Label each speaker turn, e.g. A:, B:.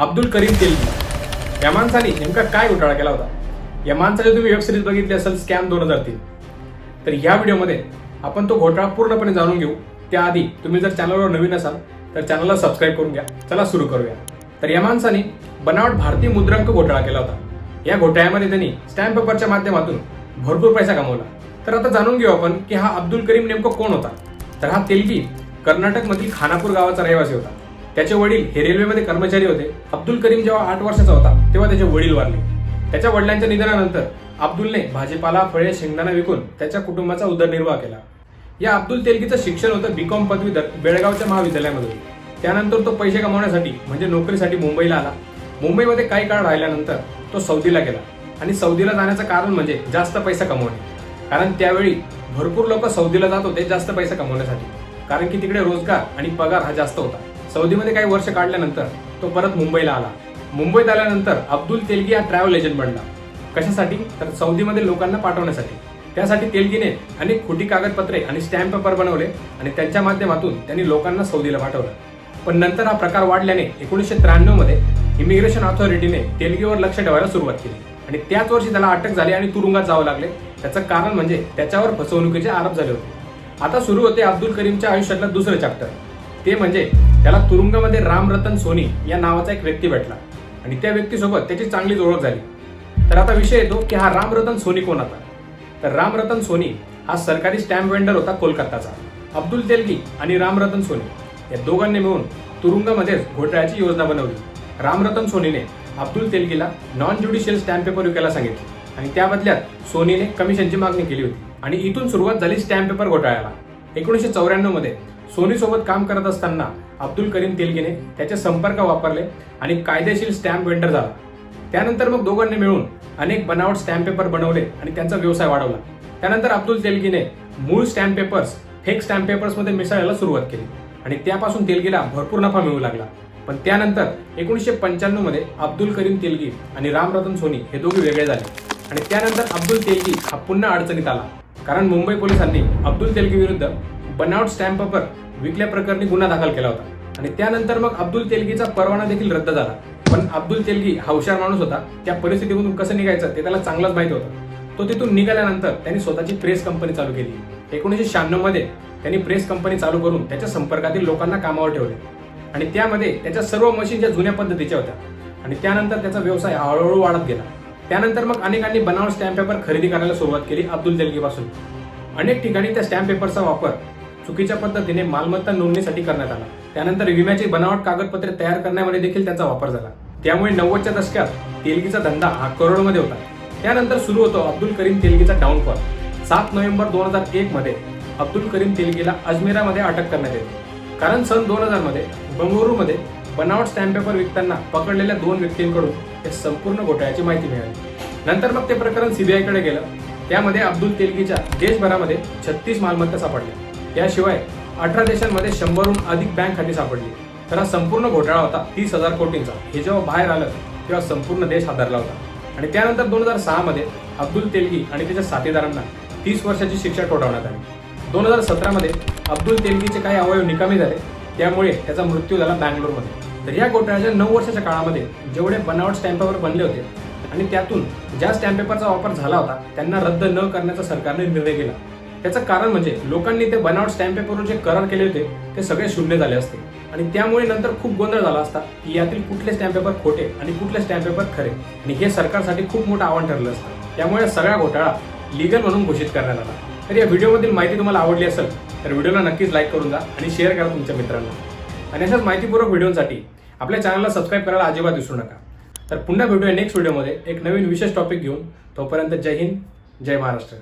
A: अब्दुल करीम तेलगी. या माणसाने नेमका काय घोटाळा केला होता? या माणसाची तुम्ही वेब सिरीज बघितली असेल स्कॅम दोन हजार तीन. तर या व्हिडिओमध्ये आपण तो घोटाळा पूर्णपणे जाणून घेऊ. त्याआधी तुम्ही जर चॅनलवर नवीन असाल तर चॅनलला सबस्क्राईब करून घ्या. चला सुरू करूया. तर या माणसाने बनावट भारतीय मुद्रांक घोटाळा केला होता. या घोटाळ्यामध्ये त्यांनी स्टॅम्प पेपरच्या माध्यमातून भरपूर पैसा कमवला. तर आता जाणून घेऊ आपण की हा अब्दुल करीम नेमकं कोण होता? तर हा तेलगी कर्नाटकमधील खानापूर गावाचा रहिवासी होता. त्याचे वडील हे रेल्वेमध्ये कर्मचारी होते. अब्दुल करीम जेव्हा आठ वर्षाचा होता तेव्हा त्याचे वडील वारले. त्याच्या वडिलांच्या निधनानंतर अब्दुलने भाजीपाला फळे शेंगदाणा विकून त्याच्या कुटुंबाचा उदरनिर्वाह केला. या अब्दुल तेलगीचं शिक्षण होतं बीकॉम पदवीधर बेळगावच्या महाविद्यालयामध्ये त्यानंतर तो पैसे कमावण्यासाठी म्हणजे नोकरीसाठी मुंबईला आला. मुंबईमध्ये काही काळ राहिल्यानंतर तो सौदीला गेला. आणि सौदीला जाण्याचं कारण म्हणजे जास्त पैसा कमवणे. कारण त्यावेळी भरपूर लोक सौदीला जात होते जास्त पैसा कमवण्यासाठी. कारण की तिकडे रोजगार आणि पगार हा जास्त होता. सौदीमध्ये काही वर्ष काढल्यानंतर तो परत मुंबईला आला. मुंबईत आल्यानंतर अब्दुल तेलगी हा ट्रॅव्हल एजंट बनला. कशासाठी? तर सौदीमध्ये लोकांना पाठवण्यासाठी. त्यासाठी तेलगीने अनेक खोटी कागदपत्रे आणि स्टॅम्प पेपर बनवले आणि त्यांच्या माध्यमातून त्यांनी लोकांना सौदीला पाठवलं. पण नंतर हा प्रकार वाढल्याने एकोणीसशे त्र्याण्णवमध्ये इमिग्रेशन ऑथॉरिटीने तेलगीवर लक्ष ठेवायला सुरुवात केली. आणि त्याच वर्षी त्याला अटक झाली आणि तुरुंगात जावं लागले. त्याचं कारण म्हणजे त्याच्यावर फसवणुकीचे आरोप झाले होते. आता सुरू होते अब्दुल करीमच्या आयुष्यातलं दुसरं चॅप्टर ते म्हणजे त्याला तुरुंगामध्ये रामरतन सोनी या नावाचा एक व्यक्ती भेटला. आणि त्या व्यक्तीसोबत त्याची चांगलीच ओळख झाली. तर आता विषय येतो की हा रामरतन सोनी कोण होता? तर रामरतन सोनी हा सरकारी स्टॅम्प वेंडर होता कोलकाताचा. अब्दुल तेलगी आणि रामरतन सोनी या दोघांनी मिळून तुरुंगामध्येच घोटाळ्याची योजना बनवली. रामरतन सोनीने अब्दुल तेलगीला नॉन ज्युडिशियल स्टॅम्प पेपर विकायला सांगितले. आणि त्या बदल्यात सोनीने कमिशनची मागणी केली होती. आणि इथून सुरुवात झाली स्टॅम्प पेपर घोटाळ्याला. एकोणीसशे चौऱ्याण्णव सोनीसोबत काम करत असताना अब्दुल करीम तेलगीने त्याचे संपर्क वापरले आणि कायदेशीर स्टॅम्प वेंडर झाला. त्यानंतर मग दोघांनी मिळून अनेक बनावट स्टॅम्प पेपर बनवले आणि त्यांचा व्यवसाय वाढवला. त्यानंतर अब्दुल तेलगीने मूळ स्टॅम्प पेपर्स फेक स्टॅम्प पेपर्समध्ये मिसळायला सुरुवात केली आणि त्यापासून तेलगीला भरपूर नफा मिळू लागला. पण त्यानंतर एकोणीसशे पंच्याण्णवमध्ये अब्दुल करीम तेलगी आणि रामरतन सोनी हे दोघे वेगळे झाले आणि त्यानंतर अब्दुल तेलगी हा पुन्हा अडचणीत आला. कारण मुंबई पोलिसांनी अब्दुल तेलगी विरुद्ध बनावट स्टॅम्प पेपर विकल्याप्रकरणी गुन्हा दाखल केला होता. आणि त्यानंतर मग अब्दुल तेलगीचा परवाना देखील रद्द झाला. पण अब्दुल तेलगी हा हुशार माणूस होता. त्या परिस्थितीमधून कसं निघायचं ते त्याला चांगलंच माहिती होतं. तो तिथून निघाल्यानंतर त्यांनी स्वतःची प्रेस कंपनी चालू केली. एकोणीसशे शहाण्णवमध्ये त्यांनी प्रेस कंपनी चालू करून त्याच्या संपर्कातील लोकांना कामावर ठेवले. आणि त्यामध्ये त्याच्या सर्व मशीन ज्या जुन्या पद्धतीच्या होत्या. आणि त्यानंतर त्याचा व्यवसाय हळूहळू वाढत गेला. त्यानंतर मग अनेकांनी बनावट स्टॅम्प पेपर खरेदी करायला सुरुवात केली अब्दुल तेलगीपासून. अनेक ठिकाणी त्या स्टॅम्प पेपरचा वापर चुकीच्या पद्धतीने मालमत्ता नोंदणीसाठी करण्यात आला. त्यानंतर विम्याची बनावट कागदपत्रे तयार करण्यामध्ये देखील त्याचा वापर झाला. त्यामुळे नव्वदच्या दशकात तेलगीचा धंदा हा करोडमध्ये होता. त्यानंतर सुरू होतो अब्दुल करीम तेलगीचा डाऊनफॉल सात नोव्हेंबर दोन हजार एक मध्ये अब्दुल करीम तेलगीला अजमेरामध्ये अटक करण्यात येते. कारण सन दोन हजारमध्ये बंगळुरूमध्ये बनावट स्टॅम्प पेपर विकताना पकडलेल्या दोन व्यक्तींकडून या संपूर्ण घोटाळ्याची माहिती मिळाली. नंतर मग ते प्रकरण सीबीआयकडे गेलं. त्यामध्ये अब्दुल तेलगीच्या देशभरामध्ये छत्तीस मालमत्ता सापडल्या. याशिवाय अठरा देशांमध्ये शंभरहून अधिक बँक खाती सापडली. तर हा संपूर्ण घोटाळा होता तीस हजार कोटींचा. हे जेव्हा बाहेर आलं तेव्हा संपूर्ण देश हादरला होता. आणि त्यानंतर दोन हजार सहामध्ये अब्दुल तेलगी आणि त्याच्या साथीदारांना तीस वर्षाची शिक्षा ठोठावण्यात आली. दोन हजार सतरामध्ये अब्दुल तेलगीचे काही अवयव निकामी झाले. त्यामुळे त्याचा मृत्यू झाला बँगलोरमध्ये. तर या घोटाळ्याच्या नऊ वर्षाच्या काळामध्ये जेवढे बनावट स्टॅम्प पेपर बनले होते आणि त्यातून ज्या स्टॅम्प पेपरचा वापर झाला होता त्यांना रद्द न करण्याचा सरकारने निर्णय केला. त्याचं कारण म्हणजे लोकांनी ते बनावट स्टॅम्प पेपरवर जे करार केले होते ते सगळे शून्य झाले असते. आणि त्यामुळे नंतर खूप गोंधळ झाला असता की यातील कुठले स्टॅम्प पेपर खोटे आणि कुठले स्टॅम्प पेपर खरे. आणि हे सरकारसाठी खूप मोठं आव्हान ठरलं असतं. त्यामुळे सगळा घोटाळा लिगल म्हणून घोषित करण्यात आला. तर या व्हिडिओमधील माहिती तुम्हाला आवडली असेल तर व्हिडिओला नक्कीच लाईक करून जा आणि शेअर करा तुमच्या मित्रांना. आणि अशाच माहितीपूर्वक व्हिडिओसाठी आपल्या चॅनलला सबस्क्राईब करायला अजिबात विसरू नका. तर पुन्हा भेटूया नेक्स्ट व्हिडिओमध्ये एक नवीन विशेष टॉपिक घेऊन. तोपर्यंत जय हिंद जय महाराष्ट्र.